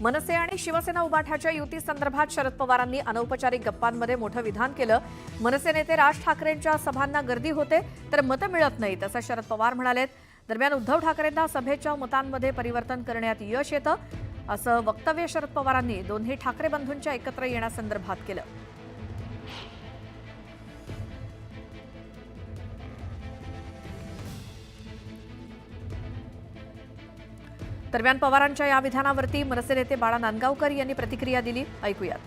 मनसे आणि शिवसेना उबाठाच्या युती संदर्भात शरद पवारांनी अनौपचारिक गप्पांमध्ये मोठं विधान केलं. मनसे नेते राज ठाकरेंच्या सभांना गर्दी होते तर मतं मिळत नाहीत असं शरद पवार म्हणालेत. दरम्यान उद्धव ठाकरेंना सभेच्या मतांमध्ये परिवर्तन करण्यात यश येतं असं वक्तव्य शरद पवारांनी दोन्ही ठाकरे बंधूंच्या एकत्र येण्यासंदर्भात केलं. दरम्यान पवारांच्या या विधानावरती मनसे नेते बाळा नांदगावकर यांनी प्रतिक्रिया दिली. ऐकूयात.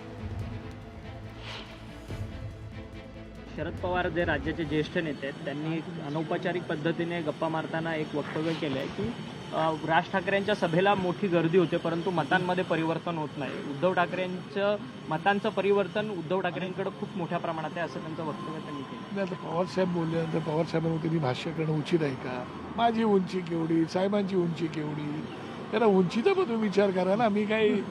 शरद पवार जे राज्याचे ज्येष्ठ नेते आहेत त्यांनी अनौपचारिक पद्धतीने गप्पा मारताना एक वक्तव्य केलं आहे की राज ठाकरेंच्या सभेला मोठी गर्दी होते परंतु मतांमध्ये परिवर्तन होत नाही. उद्धव ठाकरेंचं मतांचं परिवर्तन उद्धव ठाकरेंकडे खूप मोठ्या प्रमाणात आहे असं त्यांचं वक्तव्य त्यांनी केलं नाही आता पवारसाहेब बोलल्यानंतर पवारसाहेबांवरती मी भाष्य करणं उचित आहे का? माझी उंची केवढी साहेबांची उंची केवढी? त्याला उंचीचा पण तुम्ही विचार करा ना. मी काही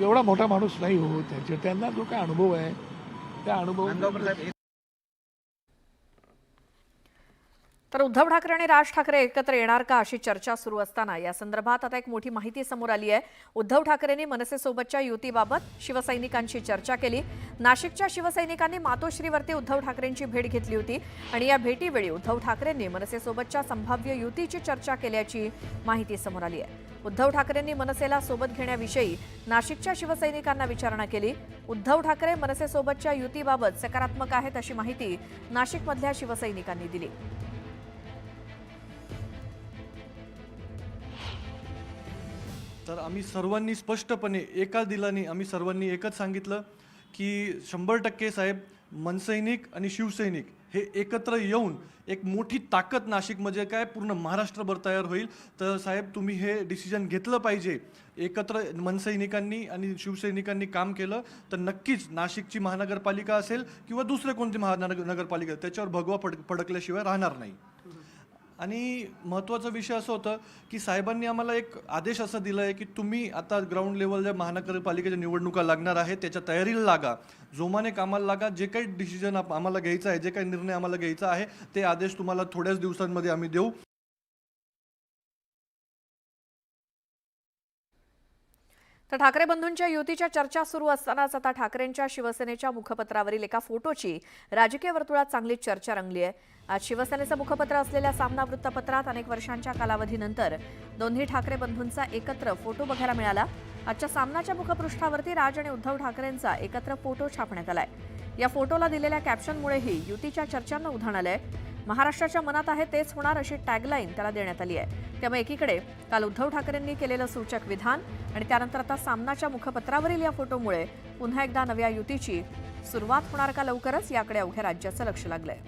एवढा मोठा माणूस नाही हो. त्यांच्या त्यांना जो काय अनुभव आहे त्या अनुभव तर उद्धव ठाकरे आणि राज ठाकरे एकत्र येणार का अशी चर्चा सुरू असताना? या संदर्भात आता एक मोठी माहिती समोर आली आहे. उद्धव ठाकरेंनी मनसेसोबतच्या युतीबाबत शिवसैनिकांशी चर्चा केली. नाशिकच्या शिवसैनिकांनी मातोश्रीवरती उद्धव ठाकरेंची भेट घेतली होती आणि या भेटीवेळी उद्धव ठाकरेंनी मनसेसोबतच्या संभाव्य युतीची चर्चा केल्याची माहिती समोर आली आहे. उद्धव ठाकरेंनी मनसेला सोबत घेण्याविषयी नाशिकच्या शिवसैनिकांना विचारणा केली. उद्धव ठाकरे मनसेसोबतच्या युतीबाबत सकारात्मक आहेत अशी माहिती नाशिकमधल्या शिवसैनिकांनी दिली. तर आम्ही सर्वांनी स्पष्टपणे एका दिलाने आम्ही सर्वांनी एकच सांगितलं की शंभर टक्के साहेब मनसैनिक आणि शिवसैनिक हे एकत्र येऊन एक मोठी ताकद नाशिक म्हणजे काय पूर्ण महाराष्ट्रभर तयार होईल. तर साहेब तुम्ही हे डिसिजन घेतलं पाहिजे. एकत्र मनसैनिकांनी आणि शिवसैनिकांनी काम केलं तर नक्कीच नाशिकची महानगरपालिका असेल किंवा दुसरे कोणती महानगर नगरपालिका त्याच्यावर भगवा पड फडकल्याशिवाय राहणार नाही. आणि महत्त्वाचा विषय असं होतं की साहेबांनी आम्हाला एक आदेश असा दिला आहे की तुम्ही आता ग्राउंड लेवलच्या महानगरपालिकेच्या निवडणुका लागणार आहे त्याच्या तयारीला लागा. जोमाने कामाला लागा जे काही डिसिजन आम्हाला घ्यायचं आहे जे काही निर्णय आम्हाला घ्यायचा आहे ते आदेश तुम्हाला थोड्याच दिवसांमध्ये आम्ही देऊ. तर ठाकरे बंधूंच्या युतीच्या चर्चा सुरू असतानाच आता ठाकरेंच्या शिवसेनेच्या मुखपत्रावरील एका फोटोची राजकीय वर्तुळात चांगली चर्चा रंगली आहे. आज शिवसेनेचं मुखपत्र असलेल्या सामना वृत्तपत्रात अनेक वर्षांच्या कालावधीनंतर दोन्ही ठाकरे बंधूंचा एकत्र फोटो बघायला मिळाला. आजच्या सामनाच्या मुखपृष्ठावरती राज आणि उद्धव ठाकरेंचा एकत्र फोटो छापण्यात आलाय. या फोटोला दिलेल्या कॅप्शनमुळेही युतीच्या चर्चांना उधाण आलंय. महाराष्ट्राच्या मनात आहे तेच होणार अशी टॅगलाईन त्याला देण्यात आली आहे. त्यामुळे एकीकडे काल उद्धव ठाकरेंनी केलेलं सूचक विधान आणि त्यानंतर आता सामनाच्या मुखपत्रावरील या फोटोमुळे पुन्हा एकदा नव्या युतीची सुरुवात होणार का लवकरच याकडे अवघ्या राज्याचं लक्ष लागलंय.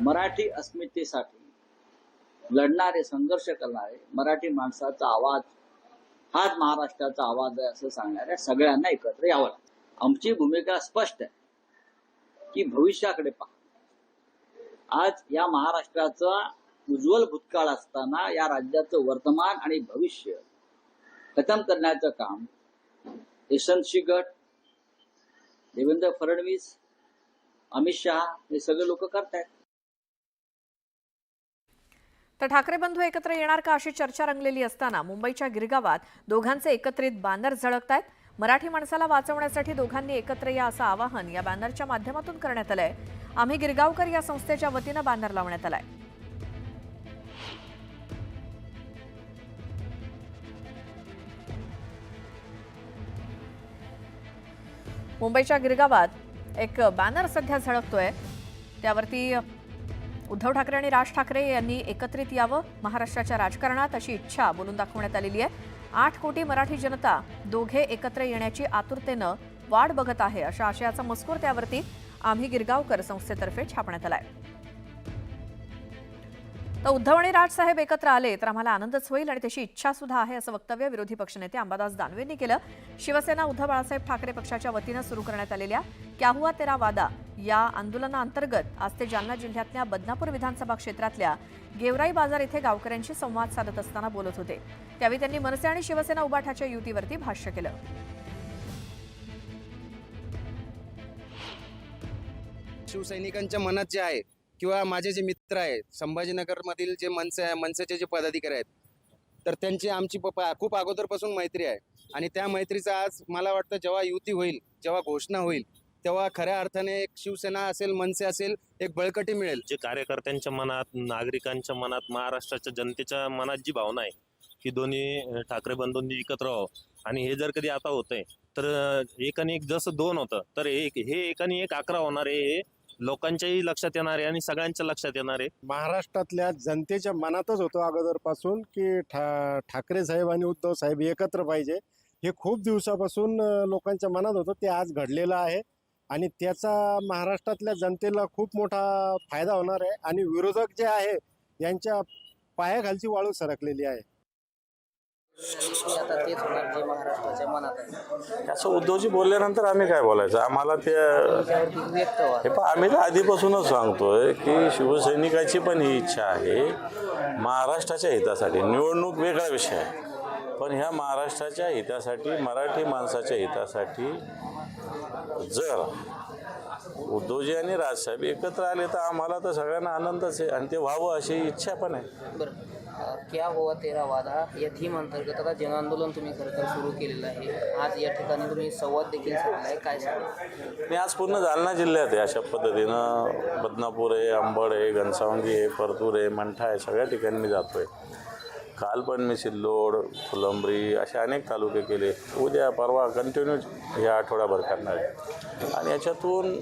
मराठी अस्मितेसाठी लढणारे संघर्ष करणारे मराठी माणसाचा आवाज हाच महाराष्ट्राचा आवाज आहे असं सांगणाऱ्या सगळ्यांना एकत्र यावं लागतं. आमची भूमिका स्पष्ट आहे की भविष्याकडे पहा आज या महाराष्ट्राचा उज्ज्वल भूतकाळ असताना या राज्याचं वर्तमान आणि भविष्य खतम करण्याचं काम यशवंतशी गट देवेंद्र फडणवीस अमित शहा हे सगळे लोक करतायत तर ठाकरे बंधू एकत्र येणार का अशी चर्चा रंगलेली असताना मुंबईच्या गिरगावात दोघांचे एकत्रित बॅनर आहेत मराठी माणसाला वाचवण्यासाठी दोघांनी एकत्र या असं आवाहन या बॅनरच्या माध्यमातून करण्यात आलंय. आम्ही गिरगावकर या संस्थेच्या वतीनं बॅनर लावण्यात आलाय. मुंबईच्या गिरगावात एक बॅनर सध्या झळकतोय. त्यावरती उद्धव ठाकरे आणि राज ठाकरे यांनी एकत्रित यावं महाराष्ट्राच्या राजकारणात अशी इच्छा बोलून दाखवण्यात आलेली आहे. आठ कोटी मराठी जनता दोघे एकत्र येण्याची आतुरतेनं वाट बघत आहे अशा आशयाचा मजकूर त्यावरती आम्ही गिरगावकर संस्थेतर्फे छापण्यात आलाय. तर उद्धव आणि राजसाहेब एकत्र आले तर आम्हाला आनंदच होईल आणि त्याची इच्छा सुद्धा आहे असं वक्तव्य विरोधी पक्षनेते अंबादास दानवेंनी केलं. शिवसेना उद्धव बाळासाहेब ठाकरे पक्षाच्या वतीनं सुरू करण्यात आलेल्या क्या हुआ तेरा वादा या आंदोलनाअंतर्गत आज ते जालना जिल्ह्यातल्या बदनापूर विधानसभा क्षेत्रातल्या गेवराई बाजार इथे गावकऱ्यांशी संवाद साधत असताना बोलत होते. त्यावेळी त्यांनी मनसे आणि शिवसेना उबाठाच्या युतीवरती भाष्य केलं. शिवसैनिकांच्या मनात जे आहे किंवा माझे जे मित्र आहेत संभाजीनगरमधील जे मनसे मनसेचे जे पदाधिकारी आहेत तर त्यांची आमची पप्पा खूप अगोदरपासून मैत्री आहे. आणि त्या मैत्रीचा आज मला वाटतं जेव्हा युती होईल जेव्हा घोषणा होईल तेव्हा खऱ्या अर्थाने एक शिवसेना असेल मनसे असेल एक बळकटी मिळेल. जे कार्यकर्त्यांच्या मनात नागरिकांच्या मनात महाराष्ट्राच्या जनतेच्या मनात जी भावना आहे की दोन्ही ठाकरे बंधूंनी एकत्र राहावं आणि हे जर कधी आता होतंय तर एकाने एक आणि एक जसं दोन होतं तर एक हे एक आणि एक अकरा होणार आहे हे लोकांच्याही लक्षात येणार आहे आणि सगळ्यांच्या लक्षात येणार आहे. महाराष्ट्रातल्या जनतेच्या मनातच होतो अगोदरपासून की ठा ठाकरे साहेब आणि उद्धव साहेब एकत्र पाहिजे. हे खूप दिवसापासून लोकांच्या मनात होतं ते आज घडलेलं आहे. आणि त्याचा महाराष्ट्रातल्या जनतेला खूप मोठा फायदा होणार आहे. आणि विरोधक जे आहे यांच्या पायाखालची वाळू सरकलेली आहे. आता तेच होणार जे महाराष्ट्राच्या मनात आहे. असं उद्धवजी बोलल्यानंतर आम्ही काय बोलायचं? आम्हाला ते त्यावरती व्यक्त व्हा. हे पण आम्ही तर आधीपासूनच सांगतोय की शिवसैनिकाची पण ही इच्छा आहे महाराष्ट्राच्या हितासाठी. निवडणूक वेगळा विषय आहे. पण ह्या महाराष्ट्राच्या हितासाठी मराठी माणसाच्या हितासाठी जर उद्धवजी आणि राजसाहेब एकत्र आले तर आम्हाला तर सगळ्यांना आनंदच आहे. आणि ते व्हावं अशी इच्छा पण आहे. बरं. क्या हुआ तेरा वादा? या थीम अंतर्गत आता जनआंदोलन तुम्ही खरं तर सुरू केलेलं आहे. आज या ठिकाणी तुम्ही संवाद देखील साधला आहे काय सांगा मी आज पूर्ण जालना जिल्ह्यात आहे अशा पद्धतीनं. बदनापूर आहे अंबड आहे घनसावंगी आहे परतूर आहे मंठा आहे सगळ्या ठिकाणी मी जातो आहे काल पण मी सिल्लोड फुलंब्री असे अनेक तालुके केले. उद्या परवा कंटिन्यू या आठवड्याभर करणार आहे. आणि याच्यातून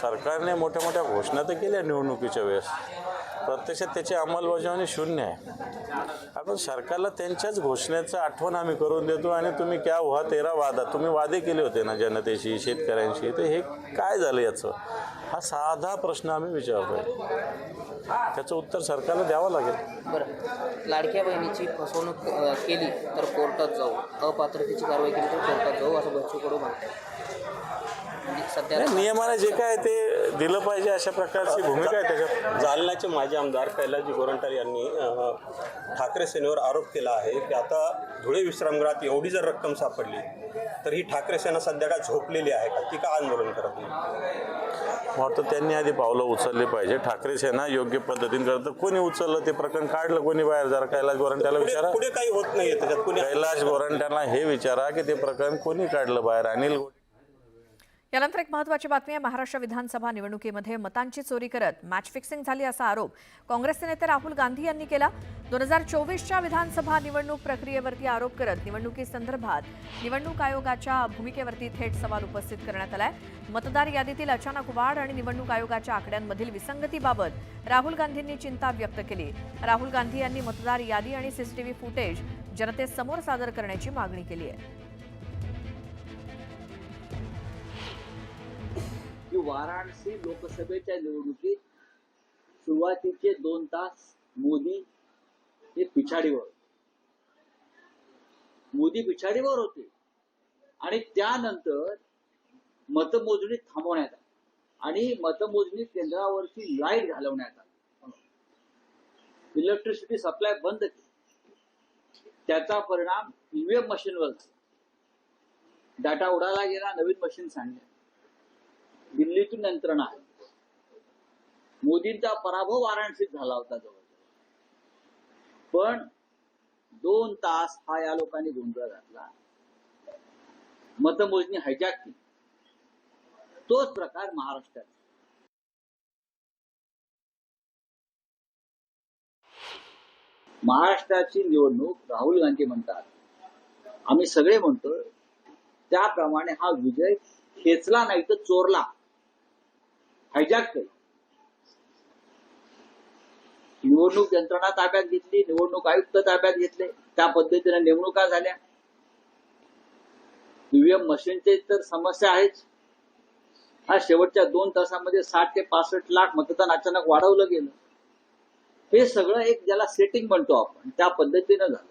सरकारने मोठ्या मोठ्या घोषणा तर केल्या निवडणुकीच्या वेळेस. प्रत्यक्षात त्याची अंमलबजावणी शून्य आहे. आपण सरकारला त्यांच्याच घोषणेचं आठवण आम्ही करून देतो आणि तुम्ही क्या व्हा तेरा वादा. तुम्ही वादे केले होते ना जनतेशी शेतकऱ्यांशी. तर हे काय झालं याचं? हा साधा प्रश्न आम्ही विचारतोय. त्याचं उत्तर सरकारला द्यावं लागेल. बरं. लाडक्या बहिणीची फसवणूक केली तर कोर्टात जाऊ. अपात्रतेची कारवाई केली तर कोर्टात जाऊ असं बच्चू कडू म्हणतात. म्हणजे सध्या नाही, नियमाने जे काय ते दिलं पाहिजे अशा प्रकारची भूमिका आहे त्याच्यात. जालन्याचे माजी आमदार कैलासजी गोरंट्याल यांनी अं, ठाकरे सेनेवर आरोप केला आहे की आता धुळे विश्रामगृहात एवढी जर रक्कम सापडली तर ही ठाकरे सेना सध्या काय झोपलेली आहे का? ती का आंदोलन करत नाही? वाटतं त्यांनी आधी पावलं उचलली पाहिजे. ठाकरे सेना योग्य पद्धतीने करतं कोणी उचललं ते प्रकरण काढलं कोणी बाहेर? जरा कैलास गोरंट्याला पुढे विचारा. पुढे काही होत नाहीये त्याच्यात. कुणी कैलास गोरंट्याला हे विचारा की ते प्रकरण कोणी काढलं बाहेर? अनिल गो- यानंतर एक महत्वाची बातमी आहे. महाराष्ट्र विधानसभा निवडणुकीमध्ये मतांची चोरी करत मॅच फिक्सिंग झाली असा आरोप काँग्रेसचे नेते राहुल गांधी यांनी केला. दोन हजार चोवीसच्या विधानसभा निवडणूक प्रक्रियेवरती आरोप करत निवडणुकीसंदर्भात निवडणूक आयोगाच्या भूमिकेवरती थेट सवाल उपस्थित करण्यात आलाय. मतदार यादीतील अचानक वाढ आणि निवडणूक आयोगाच्या आकड्यांमधील विसंगतीबाबत राहुल गांधींनी चिंता व्यक्त केली. राहुल गांधी यांनी मतदार यादी आणि सीसीटीव्ही फुटेज जनतेसमोर सादर करण्याची मागणी केली आहे. की वाराणसी लोकसभेच्या निवडणुकीत सुरुवातीचे दोन तास मोदी हे पिछाडीवर होते. मोदी पिछाडीवर होते. आणि त्यानंतर मतमोजणी थांबवण्यात आली. आणि मतमोजणी केंद्रावरची लाइट घालवण्यात आली. इलेक्ट्रिसिटी सप्लाय बंद केली. त्याचा परिणाम ईव्हीएम मशीनवर झाला. डाटा उडाला गेला नवीन मशीन सांगण्यात दिल्लीतून यंत्रणा आहे. मोदींचा पराभव वाराणसीत झाला होता जवळ पण दोन तास हा या लोकांनी गोंधळ घातला. मतमोजणी हायजॅक केली. तोच प्रकार महाराष्ट्रात. महाराष्ट्राची निवडणूक राहुल गांधी म्हणतात. आम्ही सगळे म्हणतो त्याप्रमाणे हा विजय खेचला नाही तर चोरला. हायजॅक केलं. निवडणूक यंत्रणा ताब्यात घेतली निवडणूक आयुक्त ताब्यात घेतले त्या पद्धतीने नेमणुका झाल्या. ईव्हीएम मशीनचे तर समस्या आहेच. हा शेवटच्या दोन तासामध्ये साठ ते पासष्ट लाख मतदान अचानक वाढवलं गेलं. हे सगळं एक ज्याला सेटिंग म्हणतो आपण त्या पद्धतीनं झालं.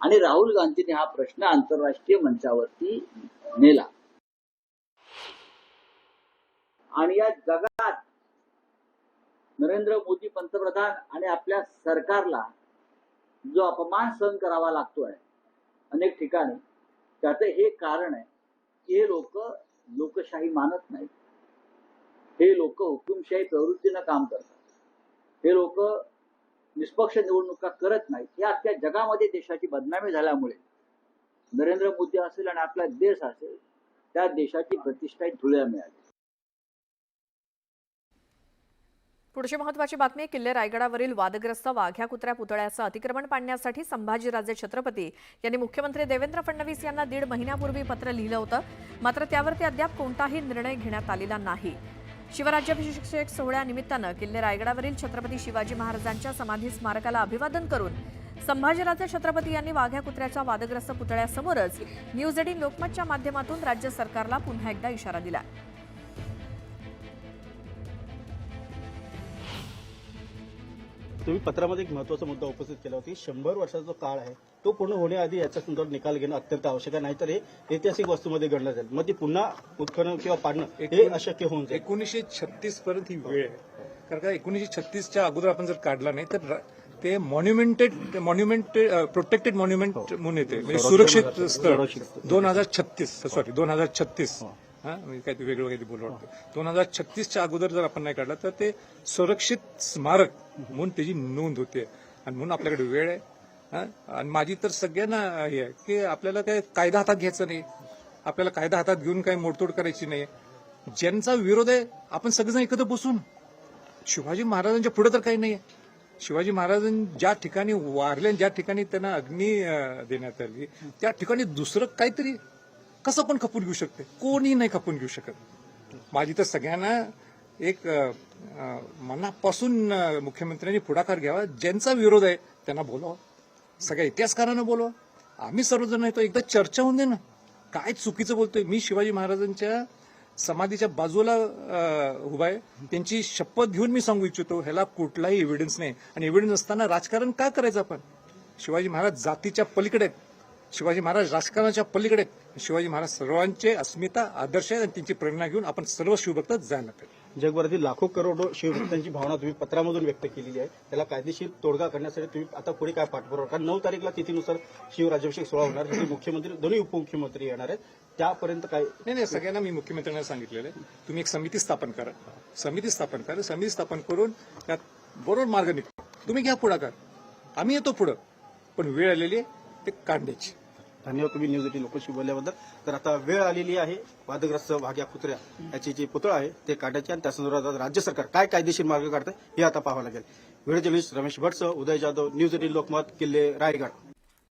आणि राहुल गांधींनी हा प्रश्न आंतरराष्ट्रीय मंचावरती नेला. आणि या जगात नरेंद्र मोदी पंतप्रधान आणि आपल्या सरकारला जो अपमान सहन करावा लागतोय अनेक ठिकाणी त्याचं हे कारण आहे की हे लोक लोकशाही मानत नाहीत. हे लोक हुकुमशाही प्रवृत्तीनं काम करतात. हे लोक निष्पक्ष निवडणुका करत नाहीत. हे अख्ख्या जगामध्ये देशाची बदनामी झाल्यामुळे नरेंद्र मोदी असेल आणि आपला देश असेल त्या देशाची प्रतिष्ठा धुळ्या मिळाली. पुढची महत्वाची बातमी किल्ले रायगडावरील वादग्रस्त वाघ्या कुत्र्या पुतळ्याचं अतिक्रमण पाडण्यासाठी संभाजीराजे छत्रपती यांनी मुख्यमंत्री देवेंद्र फडणवीस यांना दीड महिन्यापूर्वी पत्र लिहिलं होतं. मात्र त्यावरती अद्याप कोणताही निर्णय घेण्यात आलेला नाही. शिवराज्याभिषेक सोहळ्यानिमित्तानं किल्ले रायगडावरील छत्रपती शिवाजी महाराजांच्या समाधी स्मारकाला अभिवादन करून संभाजीराजे छत्रपती यांनी वाघ्या कुत्र्याच्या वादग्रस्त पुतळ्यासमोरच न्यूज एटीन लोकमतच्या माध्यमातून राज्य सरकारला पुन्हा एकदा इशारा दिला तुम्ही पत्रामध्ये एक महत्त्वाचा मुद्दा उपस्थित केला होता शंभर वर्षाचा जो काळ आहे तो पूर्ण होण्याआधी याच्या संदर्भात निकाल घेणं अत्यंत आवश्यक आहे नाहीतर हे ऐतिहासिक वस्तूमध्ये गणलं जाईल. मग ती पुन्हा उत्खनन किंवा पाडणं हे अशक्य होऊन जाईल. एकोणीसशे छत्तीस पर्यंत ही वेळ आहे. कारण का एकोणीसशे छत्तीसच्या अगोदर आपण जर काढला नाही तर ते मॉन्युमेंटेड मॉन्युमेंटेड प्रोटेक्टेड मॉन्युमेंट म्हणून येते. म्हणजे सुरक्षित स्थळ. दोन हजार छत्तीस सॉरी दोन हजार छत्तीस. हां म्हणजे काहीतरी वेगळं काहीतरी बोलू वाटतं. दोन हजार छत्तीसच्या अगोदर जर आपण नाही काढला तर ते सुरक्षित स्मारक म्हणून त्याची नोंद होते. आणि म्हणून आपल्याकडे वेळ आहे. हा? आणि माझी तर सगळ्यांना हे आहे की आपल्याला काय कायदा हातात घ्यायचा नाही. आपल्याला कायदा हातात घेऊन काही मोडतोड करायची नाही. ज्यांचा विरोध आहे आपण सगळेजण एकत्र बसून. शिवाजी महाराजांच्या पुढे तर काही नाही शिवाजी महाराजां ज्या ठिकाणी वारले ज्या ठिकाणी त्यांना अग्नी देण्यात आली त्या ठिकाणी दुसरं काहीतरी कसं पण खपून घेऊ शकते. कोणी नाही खपून घेऊ शकत. माझी तर सगळ्यांना एक मनापासून मुख्यमंत्र्यांनी पुढाकार घ्यावा. ज्यांचा विरोध आहे त्यांना बोलावं. सगळ्या इतिहासकारांना बोलवा. आम्ही सर्वजण येतो एकदा चर्चा होऊन दे ना. काय चुकीचं बोलतोय? मी शिवाजी महाराजांच्या समाधीच्या बाजूला उभा आहे. त्यांची शपथ घेऊन मी सांगू इच्छितो ह्याला कुठलाही एव्हिडन्स नाही. आणि एव्हिडन्स असताना राजकारण का करायचं आपण? शिवाजी महाराज जातीच्या पलीकडे आहेत. शिवाजी महाराज राजकारणाच्या पलीकडे आहेत. शिवाजी महाराज सर्वांचे अस्मिता आदर्श आणि त्यांची प्रेरणा घेऊन आपण सर्व शिवभक्त जायला पाहिजे जगभरातील लाखो करोडो शिवभक्तांची भावना तुम्ही पत्रामधून व्यक्त केलेली आहे. त्याला कायदेशीर तोडगा करण्यासाठी तुम्ही आता पुढे काय पाठपुरावा कारण नऊ तारीखला तिथीनुसार शिवराज्याभिषेक सोहळा होणार तिथे मुख्यमंत्री दोन्ही उपमुख्यमंत्री येणार आहेत. त्यापर्यंत काय? नाही नाही सगळ्यांना मी मुख्यमंत्र्यांना सांगितलेलं आहे. तुम्ही एक समिती स्थापन करा. समिती स्थापन करा. समिती स्थापन करून त्यात बरोबर मार्ग निघतो. तुम्ही घ्या पुढाकार. आम्ही येतो पुढं. पण वेळ आलेली आहे ते काढण्याची. धन्यवाद तुम्ही न्यूज एटीन लोकशी बोलल्याबद्दल. तर आता वेळ आलेली आहे. वादग्रस्त वाघ्या कुत्र्या याची जी पुतळा आहे ते काढायचे आणि त्या संदर्भात राज्य सरकार काय कायदेशीर मार्ग काढतं हे आता पाहावं लागेल. व्हिडिओ जर्नलिस्ट रमेश भटसह उदय जाधव न्यूज एटीन लोकमत किल्ले रायगड.